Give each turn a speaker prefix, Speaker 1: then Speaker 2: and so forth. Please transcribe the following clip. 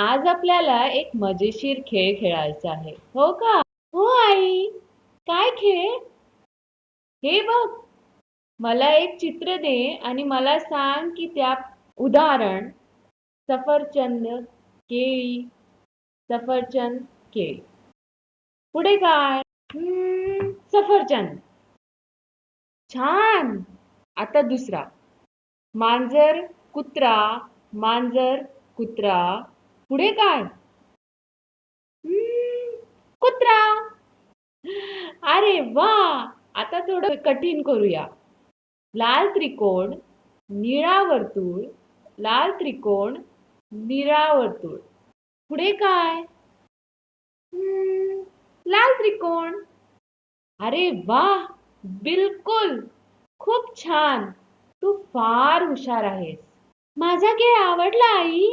Speaker 1: आज आपल्याला एक मजेशीर खेळ खेळायचा आहे. हो का? हो आई. काय खेळ? हे बघ. मला एक चित्र दे आणि मला सांग की त्या उदाहरण सफरचंद केळी सफरचंद केळी. पुढे काय? सफरचंद. छान. आता दुसरा. मांजर कुत्रा मांजर कुत्रा. पुढे काय? कुत्रा. अरे वा आता थोडं कठीण करूया. लाल त्रिकोण निळा वर्तुळ लाल त्रिकोण निळा वर्तुळ. पुढे काय? हम्म, लाल त्रिकोण. अरे वा बिलकुल. खूप छान. तू फार हुशार आहेस. माझा खेळ आवडला आई.